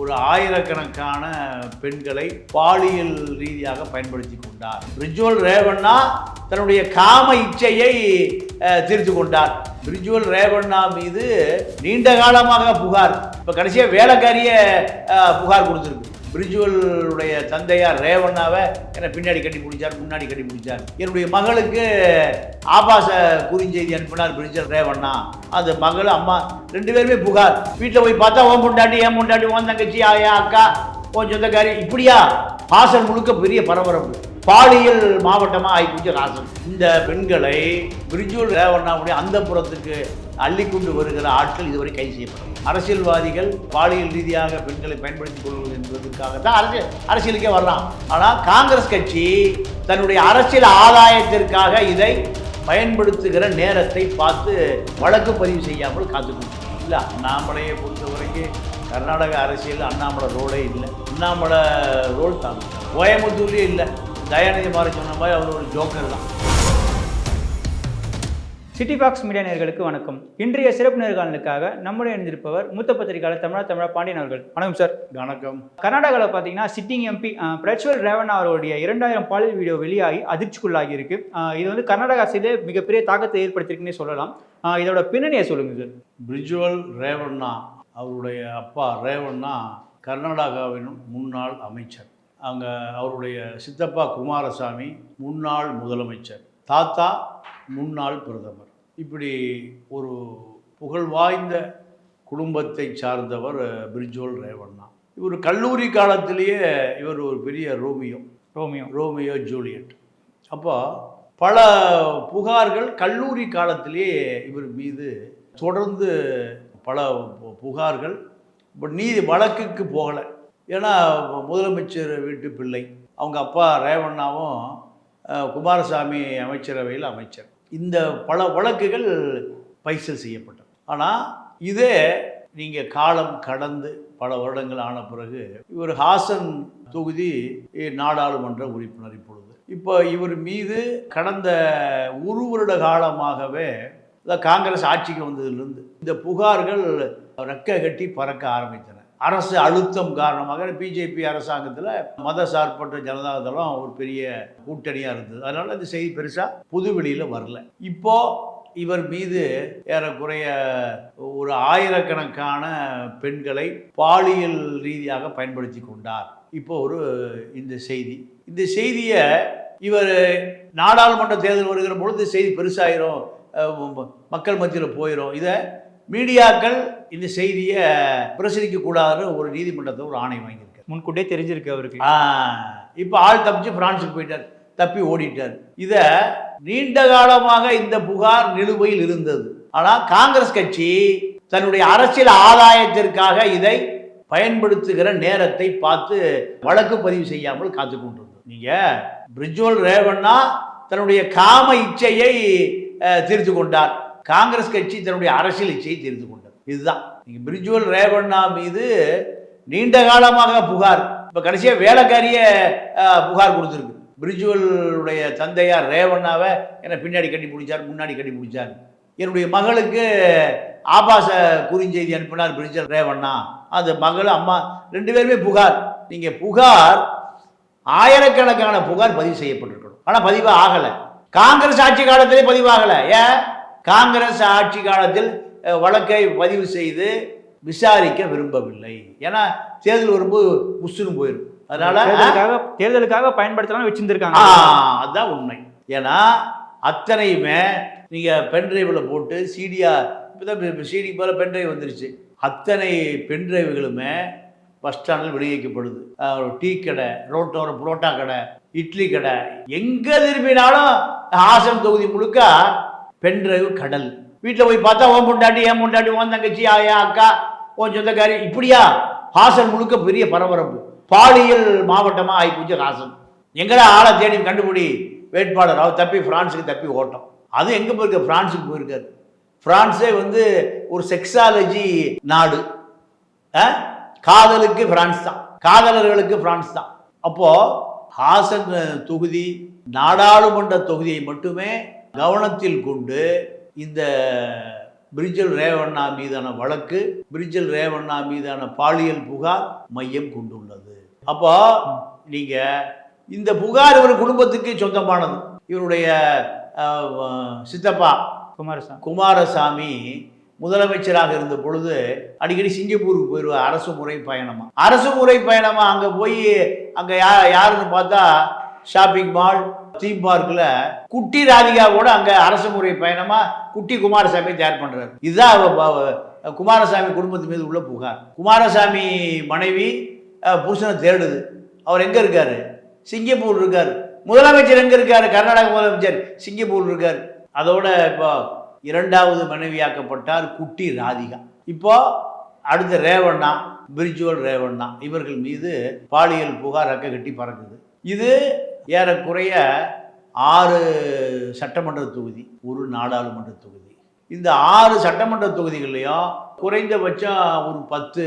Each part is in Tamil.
ஒரு ஆயிரக்கணக்கான பெண்களை பாலியல் ரீதியாக பயன்படுத்தி கொண்டார். பிரிஜுவல் ரேவண்ணா தன்னுடைய காம இச்சையை தீர்த்து கொண்டார். பிரிஜுவல் ரேவண்ணா மீது நீண்ட காலமாக புகார் இப்போ கடைசியாக வேலைக்காரிய புகார் கொடுத்துருக்கு. பிரிஜுவலுடைய தந்தையார் ரேவண்ணாவை என்னை பின்னாடி கட்டி பிடிச்சார் முன்னாடி கட்டி பிடிச்சார். என்னுடைய மகளுக்கு ஆபாச குறுஞ்செய்தி அனுப்பினார் பிரிஜுவல் ரேவண்ணா. அந்த மகள் அம்மா ரெண்டு பேருமே புகார். வீட்டில் போய் பார்த்தா ஓன் முண்டாட்டி ஏன் முண்டாட்டி ஓன் தங்கச்சி ஆயா என் அக்கா ஓன் சொந்தக்காரி. இப்படியா? ஹாசன் முழுக்க பெரிய பரபரப்பு. பாலியல் மாவட்டமாக ஆகிப்போச்சு ராசன். இந்த பெண்களை பிரிஜுவல் ரேவண்ணாவுடைய அந்த புறத்துக்கு அள்ளி கொண்டு வருகிற ஆட்கள் இதுவரை கைது செய்யப்படும் அரசியல்வாதிகள் பாலியல் ரீதியாக பெண்களை பயன்படுத்திக் கொள்வது என்பதற்காக தான் அரசியல் அரசியலுக்கே வரலாம். ஆனால் காங்கிரஸ் கட்சி தன்னுடைய அரசியல் ஆதாயத்திற்காக இதை பயன்படுத்துகிற நேரத்தை பார்த்து வழக்கு பதிவு செய்யாமல் காத்துக்கொண்டு இல்லை அண்ணாமலையை பொறுத்த வரைக்கும் கர்நாடக அரசியல் அண்ணாமலை ரோலே இல்லை. அண்ணாமலை ரோல் தான். கோயம்புத்தூர்லேயே இல்லை. தயாநிதி மாறி சொன்ன மாதிரி அவர் ஒரு ஜோக்கர் தான். சிட்டி பாக்ஸ் மீடியா நேயர்களுக்கு வணக்கம். இன்றைய சிறப்பு நேர்காணலுக்காக நம்முடைய இணைந்திருப்பவர் மூத்த பத்திரிகையாளர் தமிழா தமிழா பாண்டியன் அவர்கள். வணக்கம் சார். வணக்கம். கர்நாடகாவில் பார்த்தீங்கன்னா சிட்டிங் எம்பி பிரச்சுவல் ரேவண்ணா அவருடைய இரண்டாயிரம் பாலியல் வீடியோ வெளியாகி அதிர்ச்சிக்குள்ளாகி இருக்கு இது வந்து கர்நாடகா அரசியலே மிகப்பெரிய தாக்கத்தை ஏற்படுத்தியிருக்குன்னே சொல்லலாம். இதோட பின்னணியை சொல்லுங்க சார். பிரிஜுவல் ரேவண்ணா அவருடைய அப்பா ரேவண்ணா கர்நாடகாவின் முன்னாள் அமைச்சர். அங்கே அவருடைய சித்தப்பா குமாரசாமி முன்னாள் முதலமைச்சர். தாத்தா முன்னாள் பிரதமர். இப்படி ஒரு புகழ்வாய்ந்த குடும்பத்தை சார்ந்தவர் பிரிஜுவல் ரேவண்ணா. இவர் கல்லூரி காலத்திலேயே இவர் ஒரு பெரிய ரோமியோ. ரோமியோ. Romeo Juliet. அப்போ பல புகார்கள் கல்லூரி காலத்திலேயே இவர் மீது தொடர்ந்து பல புகார்கள் இப்போ நீதி வழக்குக்கு போகலை. ஏன்னா முதலமைச்சர் வீட்டு பிள்ளை. அவங்க அப்பா ரேவண்ணாவும் குமாரசாமி அமைச்சரவையில் அமைச்சர். இந்த பல வழக்குகள் பைசல் செய்யப்பட்டது. ஆனால் இதே நீங்கள் காலம் கடந்து பல வருடங்கள் ஆன பிறகு இவர் ஹாசன் தொகுதி நாடாளுமன்ற உறுப்பினர் இப்பொழுது. இப்போ இவர் மீது கடந்த ஒரு வருட காலமாகவே காங்கிரஸ் ஆட்சிக்கு வந்ததிலிருந்து இந்த புகார்கள் ரெக்க கட்டி பறக்க ஆரம்பித்தன அரசு அழுத்தம் காரணமாக பிஜேபி அரசாங்கத்தில் மத சார்பற்ற ஜனதாதளம் ஒரு பெரிய கூட்டணியாக இருந்தது. அதனால இந்த செய்தி பெருசாக புது வெளியில் வரல. இப்போ இவர் மீது ஏறக்குறைய ஒரு ஆயிரக்கணக்கான பெண்களை பாலியல் ரீதியாக பயன்படுத்தி கொண்டார். இப்போ ஒரு இந்த செய்தி. இந்த செய்தியை இவர் நாடாளுமன்ற தேர்தல் வருகிற பொழுது இந்த செய்தி பெருசாயிரும் மக்கள் மத்தியில் போயிடும் இதை மீடியாக்கள் இந்த செய்தியை பிரசரிக்க கூடாதுன்னு ஒரு நீதிமன்றத்தில் ஒரு ஆணை வாங்கியிருக்காரு. முன்கூட்டியே தெரிஞ்சிருக்கு அவருக்கு. இப்போ ஆள் தப்பிச்சு பிரான்ஸுக்கு போயிட்டார் தப்பி ஓடிட்டார். இதை நீண்ட காலமாக இந்த புகார் நிலுவையில் இருந்தது. ஆனால் காங்கிரஸ் கட்சி தன்னுடைய அரசியல் ஆதாயத்திற்காக இதை பயன்படுத்துகிற நேரத்தை பார்த்து வழக்கு பதிவு செய்யாமல் காத்து கொண்டிருந்தது. நீங்க பிரிஜுவல் ரேவண்ணா தன்னுடைய காம இச்சையை தீர்த்து கொண்டார். காங்கிரஸ் கட்சி தன்னுடைய அரசியல் இச்சையை தெரிந்து கொண்டது. இதுதான். நீங்க பிரிஜுவல் ரேவண்ணா மீது நீண்ட காலமாக புகார் இப்போ கடைசியாக வேலைக்காரிய புகார் கொடுத்துருக்கு. பிரிஜுவலுடைய தந்தையார் ரேவண்ணாவை என்னை பின்னாடி கட்டி பிடிச்சார் முன்னாடி கட்டி பிடிச்சார். என்னுடைய மகளுக்கு ஆபாச குறுஞ்செய்தி அனுப்பினார் பிரிஜுவல் ரேவண்ணா அந்த மகள் அம்மா ரெண்டு பேருமே புகார். நீங்கள் புகார் ஆயிரக்கணக்கான புகார் பதிவு செய்யப்பட்டிருக்கணும். ஆனால் பதிவு ஆகலை. காங்கிரஸ் ஆட்சி காலத்திலே பதிவாகலை. ஏன்? காங்கிரஸ் ஆட்சி காலத்தில் வழக்கை பதிவு செய்து விசாரிக்க விரும்பவில்லை. ஏன்னா தேர்தல் வரும்போது முஸ்லிம் போயிடும் அதனால தேர்தலுக்காக பயன்படுத்தலாம் வச்சிருந்திருக்காங்க. அதுதான் உண்மை. ஏன்னா அத்தனையுமே நீங்கள் பென்ட்ரைவில் போட்டு சிடியா இப்போ தான் சிடி போல பென்ட்ரைவ் வந்துருச்சு. அத்தனை பென்ட்ரைவுகளுமே பஸ் ஸ்டாண்டில் ஒரு டீ கடை ரோட்டோர புரோட்டா கடை இட்லி கடை எங்கே திரும்பினாலும் ஹாசன் தொகுதி முழுக்க பென்ட்ரைவ் கடல். வீட்டில் போய் பார்த்தா ஓன் பொண்டாட்டி ஏன் பொண்டாட்டி ஓன் தங்கச்சி ஆயா அக்கா. உன் சொந்தக்காரி இப்படியா? ஹாசன் முழுக்க பெரிய பரபரப்பு. பாலியல் மாவட்டமாக ஆகிப்போச்சு ஹாசன். எங்கடா ஆளை தேடி கண்டுபிடி? வேட்பாளர். அவர் தப்பி ஃப்ரான்ஸுக்கு தப்பி ஓட்டம். அது எங்கே போயிருக்க? ஃப்ரான்ஸுக்கு போயிருக்காரு ஃப்ரான்ஸே வந்து ஒரு செக்ஸாலஜி நாடு. ஆ? காதலுக்கு ஃப்ரான்ஸ் தான். காதலர்களுக்கு ஃப்ரான்ஸ் தான். அப்போது ஹாசன் தொகுதி நாடாளுமன்ற தொகுதியை மட்டுமே கவனத்தில் கொண்டு இந்த பிரிஜல் ரேவண்ணா மீதான வழக்கு பிரிஜல் ரேவண்ணா மீதான பாலியல் புகார் மையம் கொண்டுள்ளது. அப்போ நீங்க இந்த புகார் இவர் குடும்பத்துக்கு சொந்தமானது. இவருடைய சித்தப்பா குமாரசாமி. குமாரசாமி முதலமைச்சராக இருந்த பொழுது அடிக்கடி சிங்கப்பூருக்கு போயிடுவார் அரசு முறை பயணமா. அரசு முறை பயணமா அங்க போய் அங்க யா யாருன்னு பார்த்தா ஷாப்பிங் மால் தீம் பார்க்கில் குட்டி ராதிகாவோட அங்க அரசு முறை பயணமா குட்டி குமாரசாமி தயார் பண்றாரு. இதுதான் குமாரசாமி குடும்பத்து மீது உள்ள புகார் குமாரசாமி மனைவி புருஷனை தேடுது. அவர் எங்க இருக்காரு? சிங்கப்பூர் இருக்காரு. முதலமைச்சர் எங்க இருக்காரு? கர்நாடக முதலமைச்சர் சிங்கப்பூர் இருக்காரு. அதோட இப்போ இரண்டாவது மனைவியாக்கப்பட்டார் குட்டி ராதிகா. இப்போ அடுத்த ரேவண்ணா பிரிஜுவல் ரேவண்ணா இவர்கள் மீது பாலியல் புகார் அக்க கட்டி பறக்குது. இது ஏறக்குறைய ஆறு சட்டமன்ற தொகுதி ஒரு நாடாளுமன்ற தொகுதி. இந்த ஆறு சட்டமன்ற தொகுதிகள்லையும் குறைந்தபட்சம் ஒரு பத்து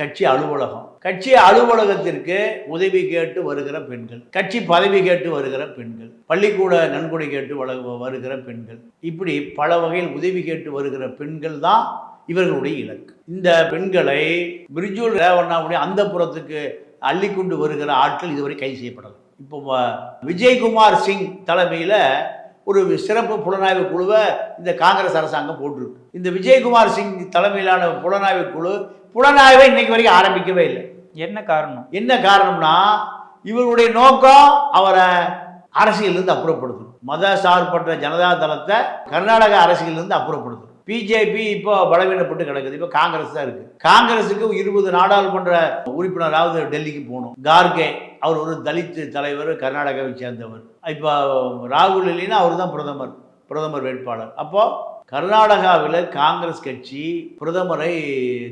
கட்சி அலுவலகம். கட்சி அலுவலகத்திற்கு உதவி கேட்டு வருகிற பெண்கள் கட்சி பதவி கேட்டு வருகிற பெண்கள் பள்ளிக்கூட நன்கொடை கேட்டு வருகிற பெண்கள் இப்படி பல வகையில் உதவி கேட்டு வருகிற பெண்கள் தான் இவர்களுடைய இலக்கு. இந்த பெண்களை பிரிஜுவல் ரேவண்ணாவுடைய அந்த புறத்துக்கு அள்ளி கொண்டு வருகிற ஆட்கள் இதுவரை கைது செய்யப்படலை. இப்போ விஜய்குமார் சிங் தலைமையில் ஒரு சிறப்பு புலனாய்வு குழுவை இந்த காங்கிரஸ் அரசாங்கம் போட்டிருக்கு. இந்த விஜயகுமார் சிங் தலைமையிலான புலனாய்வு குழு புலனாய்வை இன்னைக்கு வரைக்கும் ஆரம்பிக்கவே இல்லை. என்ன காரணம்? என்ன காரணம்னா இவருடைய நோக்கம் அவரை அரசியலிருந்து அப்புறப்படுத்தணும். மத சார்பற்ற ஜனதா தளத்தை கர்நாடக அரசியலிருந்து அப்புறப்படுத்தணும். பிஜேபி இப்போ பலவீனப்பட்டு கிடக்குது. இப்போ காங்கிரஸ் தான் இருக்கு. காங்கிரஸுக்கு இருபது நாடாளுமன்ற உறுப்பினராவது டெல்லிக்கு போகணும். கார்கே அவர் ஒரு தலித் தலைவர் கர்நாடகாவை சேர்ந்தவர். இப்போ ராகுல் இல்லைன்னா அவர் தான் பிரதமர் பிரதமர் வேட்பாளர். அப்போது கர்நாடகாவில் காங்கிரஸ் கட்சி பிரதமரை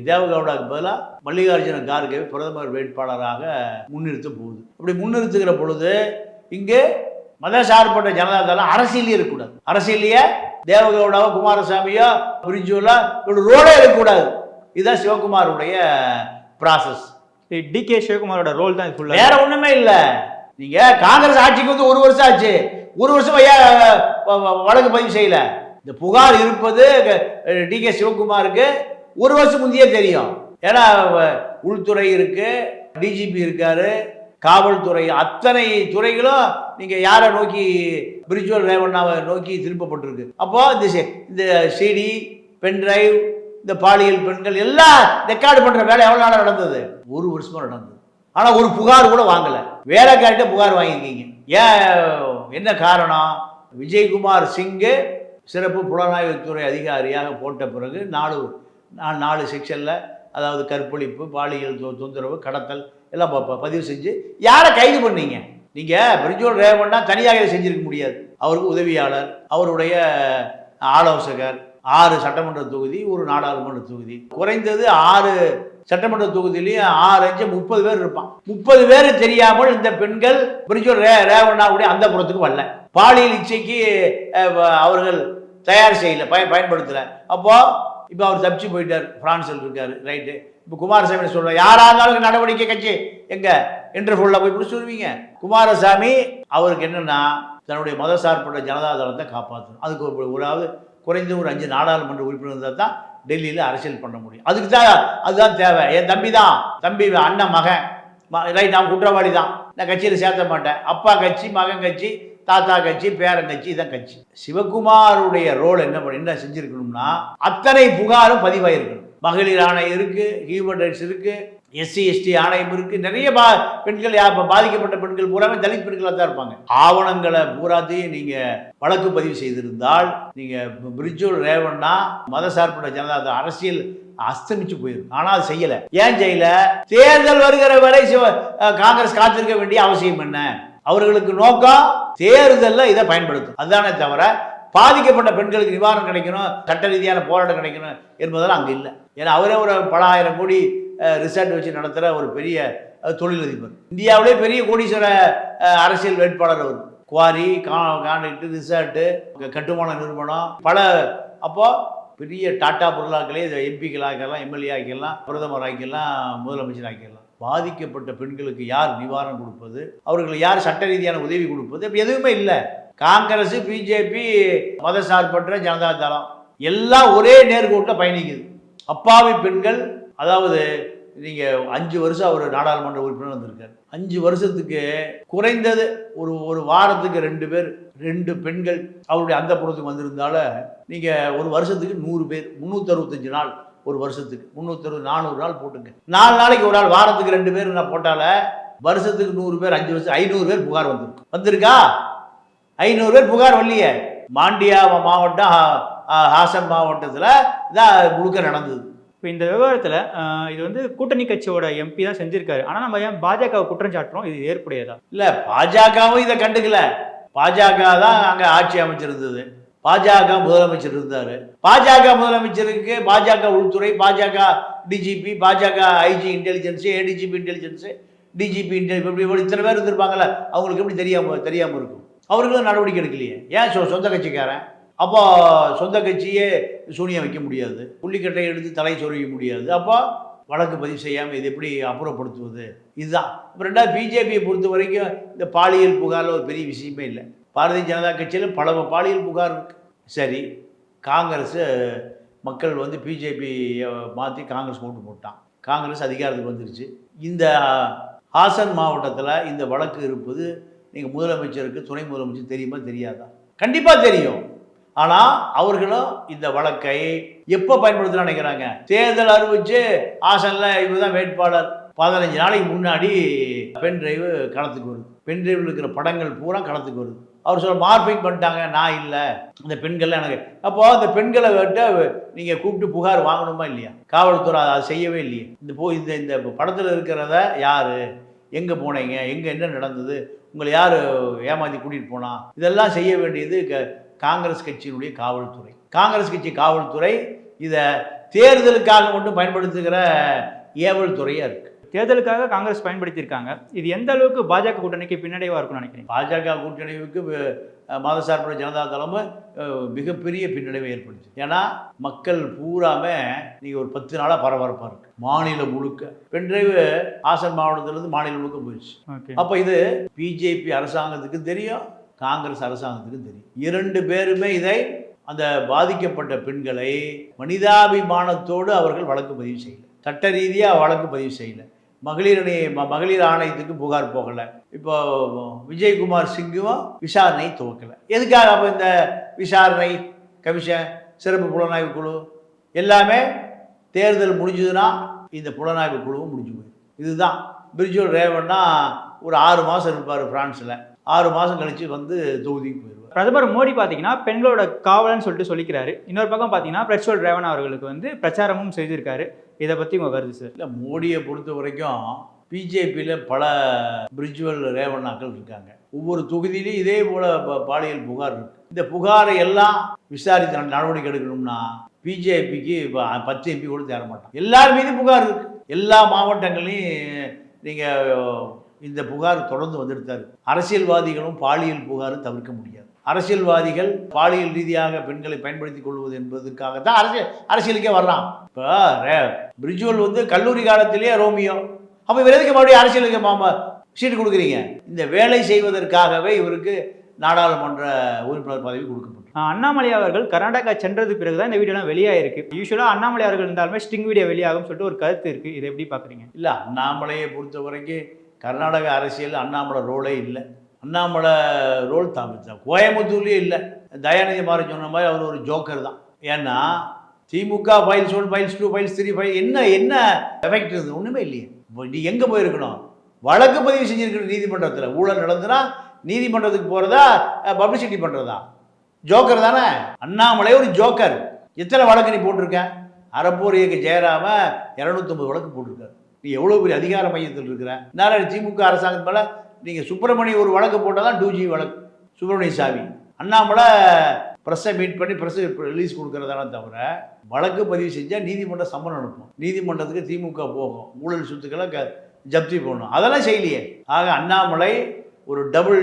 தேவகவுடாக்கு பதிலாக மல்லிகார்ஜுன கார்கே பிரதமர் வேட்பாளராக முன்னிறுத்த போகுது. அப்படி முன்னிறுத்துகிற பொழுது இங்கே மதசார்பற்ற ஜனதா தளம் அரசியலே இருக்கக்கூடாது. அரசியலையே தேவகவுடாவோ குமாரசாமியோ பிரிஞ்சுவலா இவ்வளோ ரோடே இருக்கக்கூடாது. இதுதான் சிவகுமாருடைய ப்ராசஸ் டி கே சிவகுமாரோட ரோல் தான் ஃபுல்லா வேற ஒண்ணுமே இல்ல. நீங்க காங்கிரஸ் ஆட்சிக்கு வந்து ஒரு வருஷம் ஆச்சு. ஒரு வருஷம் வ- வழக்கு பதிவு செய்யல. இந்த புகார் இருப்பது டி கே சிவகுமாருக்கு ஒரு வருஷம் முந்தையே தெரியும். ஏன்னா உள்துறை இருக்கு டிஜிபி இருக்காரு காவல்துறை அத்தனை துறைகளும் நீங்க யாரை நோக்கி பிரிஜுவல் ரேவண்ணாவை நோக்கி திருப்பப்பட்டிருக்கு. அப்போ இந்த இந்த சிடி பென்டிரைவ் இந்த பாலியல் பெண்கள் எல்லாம் ரெக்கார்டு பண்ற வேலை எவ்வளவு நாளா நடந்தது. ஒரு வருஷமா நடந்தது. ஆனா ஒரு புகார் கூட வாங்கல. வேலைக்கார்ட்ட புகார் வாங்கியிருக்கீங்க. ஏன் என்ன காரணம்? விஜயகுமார் சிங்கு சிறப்பு புலனாய்வுத்துறை அதிகாரியாக போட்ட பிறகு நாலு நான் நாலு செக்ஷனில் அதாவது கற்பழிப்பு பாலியல் தொ- தொந்தரவு கடத்தல் எல்லாம் ப- பதிவு செஞ்சு யாரை கைது பண்ணீங்க? நீங்கள் பிரிஜோல் ரேவண்ணா தனியாக இதை செஞ்சிருக்க முடியாது. அவருக்கு உதவியாளர் அவருடைய ஆலோசகர் ஆறு சட்டமன்ற தொகுதி ஒரு நாடாளுமன்ற தொகுதி. குறைந்தது ஆறு சட்டமன்ற தொகுதியிலையும் ஆறு அஞ்சு முப்பது பேர் இருப்பான். முப்பது பேர் தெரியாமல் இந்த பெண்கள் ரே ரேவண்ணாவுடைய அந்த புறத்துக்கு வரல. பாலியல் இச்சைக்கு அவர்கள் தயார் செய்யல பய பயன்படுத்தலை. அப்போ இப்போ அவர் தப்பிச்சு போயிட்டார். பிரான்சில் இருக்காரு. ரைட்டு. இப்போ குமாரசாமி சொல்கிறார் யாராக இருந்தாலும் நடவடிக்கை கட்சி எங்க? இன்டர்ஃபோல்ல போய் பிடிச்சி சொல்லுவீங்க குமாரசாமி அவருக்கு என்னென்னா தன்னுடைய மத சார்பற்ற ஜனதா தளத்தை காப்பாற்றணும் அதுக்கு ஒரு ஒரு குறைந்த ஒரு அஞ்சு நாடாளுமன்ற உறுப்பினர் இருந்தால் தான் டெல்லியில் அரசியல் பண்ண முடியும். அதுக்கு தான் அதுதான் தேவை. என் தம்பி தான். தம்பி அண்ணன் மகன். ரைட் நான் குற்றவாளி தான். நான் கட்சியில் சேர்த்த மாட்டேன். அப்பா கட்சி மகன் கட்சி தாத்தா கட்சி பேரன் கட்சி இதான் கட்சி. சிவகுமாருடைய ரோல் என்ன என்ன செஞ்சிருக்கணும்னா அத்தனை புகாரும் பதிவாயிருக்கணும். மகளிர் ஆணையம் இருக்கு ஹியூமன் ரைட்ஸ் இருக்கு எஸ்சி எஸ்டி ஆணையம் இருக்கு. நிறைய பா பெண்கள் யா- பாதிக்கப்பட்ட பெண்கள் பூராமே தலித் பெண்களாக தான் இருப்பாங்க. ஆவணங்களை பூராத்தையும் நீங்க வழக்கு பதிவு செய்திருந்தால் நீங்க பிரிஜோல் ரேவண்ணா மதசார்பற்ற ஜனதா அரசியல் அஸ்தமிச்சு போயிடும் ஆனால் அது செய்யல. ஏன் செய்யல? தேர்தல் வருகிற வரை சிவ- காங்கிரஸ் காத்திருக்க வேண்டிய அவசியம் என்ன? அவர்களுக்கு நோக்கம் தேர்தலில் இதை பயன்படுத்தும் அதுதானே தவிர பாதிக்கப்பட்ட பெண்களுக்கு நிவாரணம் கிடைக்கணும் சட்ட ரீதியான போராட்டம் கிடைக்கணும் என்பதெல்லாம் அங்கே இல்லை. ஏன்னா அவரே ஒரு பல ஆயிரம் கோடி ரிசார்ட் வச்சு நடத்துகிற ஒரு பெரிய தொழிலதிபர். இந்தியாவிலே பெரிய கோடீஸ்வர அரசியல் வேட்பாளர் அவர். குவாரி கா கான்ட்ராக்ட் ரிசார்ட்டு கட்டுமான நிறுவனம் பல அப்போ பெரிய டாட்டா பொருளாக்களே எம்பிக்கள் ஆக்கிடலாம் எம்எல்ஏ ஆக்கிடலாம் பிரதமர் ஆக்கிடலாம் முதலமைச்சர் ஆக்கிடலாம். பாதிக்கப்பட்ட பெண்களுக்கு யார் நிவாரணம் கொடுப்பது? அவர்களுக்கு யார் சட்ட ரீதியான உதவி கொடுப்பது? எதுவுமே இல்லை. காங்கிரஸ் பிஜேபி மத சார்பற்ற ஜனதா தளம். எல்லாம் ஒரே நேர்கோட்டில் பயணிக்குது. அப்பாவி பெண்கள் அதாவது நீங்கள் அஞ்சு வருஷம் அவர் நாடாளுமன்ற உறுப்பினர் வந்திருக்காரு. அஞ்சு வருஷத்துக்கு குறைந்தது ஒரு ஒரு வாரத்துக்கு ரெண்டு பேர் ரெண்டு பெண்கள் அவருடைய அந்த புறத்துக்கு வந்திருந்தால நீங்கள் ஒரு வருஷத்துக்கு நூறு பேர் முந்நூற்றறுபத்தஞ்சு நாள் ஒரு வருஷத்துக்கு. முந்நூற்றறுபது நானூறு நாள் போட்டுங்க. நாலு நாளைக்கு ஒரு நாள் வாரத்துக்கு ரெண்டு பேர் நான் போட்டால வருஷத்துக்கு நூறு பேர் அஞ்சு வருஷம் ஐநூறு பேர் புகார் வந்திருக்கு. வந்திருக்கா? ஐநூறு பேர் புகார் வரலையே. மாண்டியா மாவட்டம் ஹாசன் மாவட்டத்தில் இதான் முழுக்க நடந்தது. இப்போ இந்த விவகாரத்தில் இது வந்து கூட்டணி கட்சியோட எம்பி தான் செஞ்சிருக்காரு. ஆனால் நம்ம ஏன் பாஜக குற்றம் சாட்டுறோம்? இது ஏற்புடையதா? இல்லை பாஜகவும் இதை கண்டுக்கல. பாஜக தான் அங்கே ஆட்சி அமைச்சிருந்தது. பாஜக முதலமைச்சர் இருந்தார். பாஜக முதலமைச்சருக்கு பாஜக உள்துறை பாஜக டிஜிபி பாஜக IG intelligence ADGP intelligence DGP intelligence இப்படி இத்தனை பேர் இருந்திருப்பாங்கல்ல அவங்களுக்கு எப்படி தெரியாமல் தெரியாமல் இருக்கும்? அவர்களும் நடவடிக்கை எடுக்கலையே. ஏன் சொ சொந்த கட்சிக்காரன்? அப்போ சொந்த கட்சியே சூனியம் வைக்க முடியாது. புள்ளிக்கட்டை எடுத்து தலை சொருக முடியாது. அப்போ வழக்கு பதிவு செய்யாமல் இது எப்படி அப்புறப்படுத்துவது? இதுதான். இப்போ ரெண்டாவது பிஜேபியை பொறுத்த வரைக்கும் இந்த பாலியல் புகாரில் ஒரு பெரிய விஷயமே இல்லை. பாரதிய ஜனதா கட்சியில் பல பாலியல் புகார் சரி காங்கிரஸ் மக்கள் வந்து பிஜேபியை மாற்றி காங்கிரஸ் ஓட்டு போட்டான். காங்கிரஸ் அதிகாரத்துக்கு வந்துருச்சு. இந்த ஹாசன் மாவட்டத்தில் இந்த வழக்கு இருப்பது நீங்கள் முதலமைச்சருக்கு துணை முதலமைச்சர் தெரியுமா தெரியாதா? கண்டிப்பாக தெரியும். ஆனால் அவர்களும் இந்த வழக்கை எப்போ பயன்படுத்தலாம் நினைக்கிறாங்க? தேர்தல் அறிவிச்சு ஹாசனில் இவர் தான் வேட்பாளர். பதினஞ்சு நாளைக்கு முன்னாடி பென் டிரைவு களத்துக்கு வருது. பென் டிரைவில் இருக்கிற படங்கள் பூரா களத்துக்கு வருது. அவர் சொல்ல மார்பிங் பண்ணிட்டாங்க நான் இல்லை. இந்த பெண்கள்லாம் எனக்கு அப்போ அந்த பெண்களை விட்ட நீங்கள் கூப்பிட்டு புகார் வாங்கணுமா இல்லையா? காவல்துறை அதை செய்யவே இல்லையே. இந்த போ இந்த இந்த படத்தில் இருக்கிறத யார்? எங்கே போனீங்க? எங்கே என்ன நடந்தது? உங்களை யார் ஏமாற்றி கூட்டிகிட்டு போனா? இதெல்லாம் செய்ய வேண்டியது க காங்கிரஸ் கட்சியினுடைய காவல்துறை. காங்கிரஸ் கட்சி காவல்துறை இதை தேர்தலுக்காக மட்டும் பயன்படுத்துகிற ஏவல் துறையாக இருக்குது தேர்தலுக்காக காங்கிரஸ் பயன்படுத்தியிருக்காங்க. இது எந்த அளவுக்கு பாஜக கூட்டணிக்கு பின்னடைவாக இருக்கும்னு நினைக்கிறீங்க? பாஜக கூட்டணிவுக்கு அஹ், மதசார்பற்ற ஜனதா தளம் அஹ், மிகப்பெரிய பின்னடைவை ஏற்படுச்சு ஏன்னா மக்கள் பூராமே நீங்கள் ஒரு பத்து நாளாக பரபரப்பாக இருக்கு. மாநிலம் முழுக்க. பென்ட்ரைவு ஆசன் மாவட்டத்திலேருந்து மாநிலம் முழுக்க போயிடுச்சு. அப்போ இது பிஜேபி அரசாங்கத்துக்கு தெரியும். காங்கிரஸ் அரசாங்கத்துக்கும் தெரியும். இரண்டு பேருமே இதை அந்த பாதிக்கப்பட்ட பெண்களை மனிதாபிமானத்தோடு அவர்கள் வழக்கு பதிவு செய்யல. சட்ட ரீதியாக வழக்கு பதிவு செய்யல. மகளிர் அணி ம- மகளிர் ஆணையத்துக்கு புகார் போகலை. இப்போ விஜயகுமார் சிங்கும் விசாரணை துவக்கலை. எதுக்காக அப்போ இந்த விசாரணை கமிஷன் சிறப்பு புலனாய்வு குழு எல்லாமே தேர்தல் முடிஞ்சதுன்னா இந்த புலனாய்வு குழுவும் முடிஞ்சு போயிடும். இதுதான். பிரிஜுவல் ரேவன்னா ஒரு ஆறு மாதம் இருப்பார் ஃப்ரான்ஸில் ஆறு மாதம் கழித்து வந்து தொகுதிக்கு போயிடுவார். பிரதமர் மோடி பார்த்தீங்கன்னா பெண்களோட காவலன்னு சொல்லிட்டு சொல்லிக்கிறாரு. இன்னொரு பக்கம் பார்த்தீங்கன்னா பிரச்சுவல் ரேவன் அவர்களுக்கு வந்து பிரச்சாரமும் செய்திருக்காரு. இதை பற்றி உங்கள் கருத்து சார் இல்லை மோடியை பொறுத்த வரைக்கும் பிஜேபியில் பல பிரிஜுவல் ரேவண்ணாக்கள் இருக்காங்க. ஒவ்வொரு தொகுதியிலையும் இதே போல் பாலியல் புகார் இருக்கு. இந்த புகாரை எல்லாம் விசாரித்து நட- நடவடிக்கை எடுக்கணும்னா பிஜேபிக்கு பத்து எம்பி கூட தேர மாட்டான் எல்லார் மீதும் புகார் இருக்கு. எல்லா மாவட்டங்களையும் நீங்கள் இந்த புகார் தொடர்ந்து இருக்கு அரசியல்வாதிகளும் பாலியல் புகாரும் தவிர்க்க முடியாது. அரசியல்வாதிகள் பாலியல் ரீதியாக பெண்களை பயன்படுத்திக் கொள்வது என்பதற்காக தான் அரசியல் அரசியலுக்கே வர்றான். இப்போ பிரிஜுவல் வந்து கல்லூரி காலத்திலேயே ரோமியோ. அப்போ இவர் எதுக்கு மறுபடியும் அரசியலுக்கு மாமா சீட்டு கொடுக்குறீங்க? இந்த வேலை செய்வதற்காகவே இவருக்கு நாடாளுமன்ற உறுப்பினர் பதவி கொடுக்கப்பட்டது. ஆஹ் அண்ணாமலை அவர்கள் கர்நாடகா சென்றது பிறகு தான் இந்த வீடியோலாம் வெளியாயிருக்கு. யூஸ்வலாக அண்ணாமலை அவர்கள் இருந்தாலுமே ஸ்டிங் வீடியோ வெளியாகும் சொல்லிட்டு ஒரு கருத்து இருக்குது இதை எப்படி பார்க்குறீங்க இல்லை அண்ணாமலையை பொறுத்த வரைக்கும் கர்நாடக அரசியல் அண்ணாமலை ரோலே இல்லை. அண்ணாமலை ரோல் தான். கோயம்புத்தூர்லேயே இல்லை. தயாநிதி மாதிரி சொன்ன மாதிரி அவர் ஒரு ஜோக்கர் தான். ஏன்னா திமுக files one files two files three file என்ன என்ன எஃபெக்ட் இருந்தது ஒன்றுமே இல்லையே. இப்போ நீ எங்கே போயிருக்கணும்? வழக்கு பதிவு செஞ்சுருக்கணும் நீதிமன்றத்தில். ஊழல் நடந்துனா நீதிமன்றத்துக்கு போகிறதா பப்ளிசிட்டி பண்ணுறதா ஜோக்கர் தானே? அண்ணாமலை ஒரு ஜோக்கர் எத்தனை வழக்கு நீ போட்டிருக்க? அறப்போர் இயக்க ஜெயராம இரநூத்தொம்பது வழக்கு போட்டிருக்காரு. நீ எவ்வளோ பெரிய அதிகார மையத்தில் இருக்கிற? நாராயண திமுக அரசாங்கத்து மேலே நீங்கள் சுப்பிரமணிய ஒரு வழக்கு போட்டால் தான் டூ ஜி வழக்கு. சுப்பிரமணிய சாமி அண்ணாமலை ப்ரெஸ்ஸை மீட் பண்ணி ப்ரெஸ் ரிலீஸ் கொடுக்குறதான தவிர வழக்கு பதிவு செஞ்சால் நீதிமன்றம் சம்மன் அனுப்பும். நீதிமன்றத்துக்கு திமுக போகும். ஊழல் சொத்துக்களை க ஜப்தி போகணும் அதெல்லாம் செய்யலையே. ஆக அண்ணாமலை ஒரு டபுள்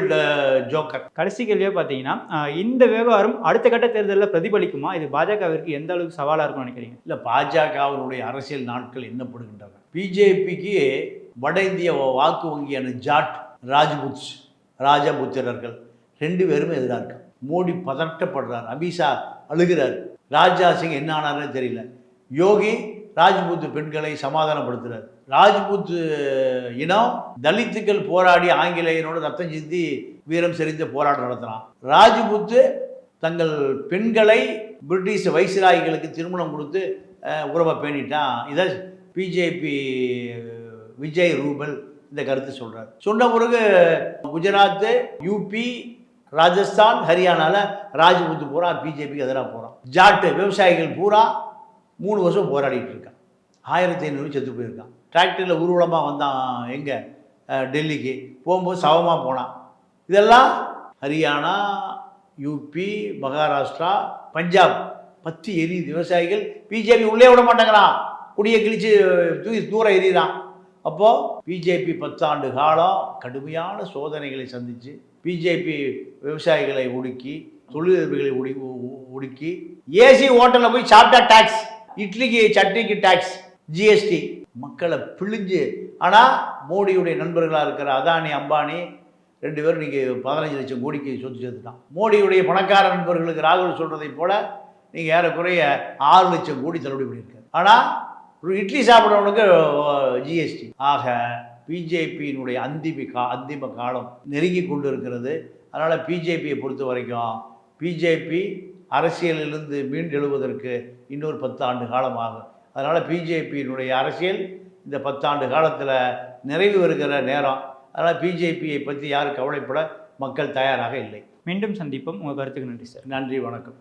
ஜோக்கர் uh, கடைசி கேள்வியாக பார்த்தீங்கன்னா இந்த விவகாரம் அடுத்த கட்ட தேர்தலில் பிரதிபலிக்குமா? இது பாஜகவிற்கு எந்த அளவுக்கு சவாலாக இருக்கும்னு நினைக்கிறீங்க? இல்லை பாஜகவினுடைய அரசியல் நாட்கள் எண்ணப்படுகின்றன பிஜேபிக்கு வட இந்திய வாக்கு வங்கியான ஜாட் ராஜ்புத் ராஜபுத்திரர்கள் ரெண்டு பேருமே எதிராக இருக்காங்க. மோடி பதட்டப்படுறார் அமித்ஷா அழுகிறார். ராஜா சிங் என்ன ஆனாருன்னு தெரியல. யோகி ராஜ்புத் பெண்களை சமாதானப்படுத்துகிறார் ராஜ்புத் இனம் தலித்துக்கள் போராடி ஆங்கிலேயரோட ரத்தம் சிந்தி வீரம் செறிந்து போராட்டம் நடத்தினான். ராஜ்புத்து தங்கள் பெண்களை பிரிட்டிஷ் வைசிராய்களுக்கு திருமணம் கொடுத்து உறவை பேணிட்டான். இதை பிஜேபி விஜய் ரூபல் இந்த கருத்து சொல்கிறார் சொன்ன பிறகு குஜராத்து யூபி ராஜஸ்தான் ஹரியானால ராஜ்புத்து பூரா பிஜேபிக்கு எதிராக போகிறான் ஜாட்டு விவசாயிகள் பூரா மூணு வருஷம் போராடிட்டு இருக்கான். ஆயிரத்தி ஐநூறு செத்து போயிருக்கான். டிராக்டரில் ஊர்வலமாக வந்தான் எங்கே? டெல்லிக்கு. போகும்போது சவமாக போனான். இதெல்லாம் ஹரியானா யூபி மகாராஷ்டிரா பஞ்சாப். பத்து எரியுது. விவசாயிகள் பிஜேபி உள்ளே விட மாட்டேங்கிறான். குடியை கிழிச்சு தூக்கி தூரம் எறிகிறான் அப்போது பிஜேபி பத்தாண்டு காலம் கடுமையான சோதனைகளை சந்தித்து பிஜேபி விவசாயிகளை ஒடுக்கி தொழிலதிபர்களை ஒடி ஒடுக்கி ஏசி ஹோட்டலில் போய் சாப்பிட்டா டேக்ஸ் இட்லிக்கு சட்னிக்கு டேக்ஸ் ஜிஎஸ்டி மக்களை பிழிஞ்சு ஆனால் மோடியுடைய நண்பர்களாக இருக்கிற அதானி அம்பானி ரெண்டு பேரும் நீங்கள் பதினஞ்சு லட்சம் கோடிக்கு சொத்து சேர்த்துட்டான். மோடியுடைய பணக்கார நண்பர்களுக்கு ராகுல் சொல்கிறதை போல் நீங்கள் ஏறக்குறைய ஆறு லட்சம் கோடி தள்ளுபடி பண்ணியிருக்காரு. ஆனால் ஒரு இட்லி சாப்பிட்றவனுக்கு ஜிஎஸ்டி ஆக பிஜேபியினுடைய அந்திம கா அந்திம காலம் நெருங்கி கொண்டு இருக்கிறது அதனால் பிஜேபியை பொறுத்த வரைக்கும் பிஜேபி அரசியலிலிருந்து மீண்டெழுவதற்கு இன்னொரு பத்து ஆண்டு காலம் ஆகும் அதனால் பிஜேபியினுடைய அரசியல் இந்த பத்தாண்டு காலத்தில் நிறைவு வருகிற நேரம். அதனால் பிஜேபியை பற்றி யாரும் கவலைப்பட மக்கள் தயாராக இல்லை. மீண்டும் சந்திப்போம். உங்கள் கருத்துக்கு நன்றி சார். நன்றி வணக்கம்.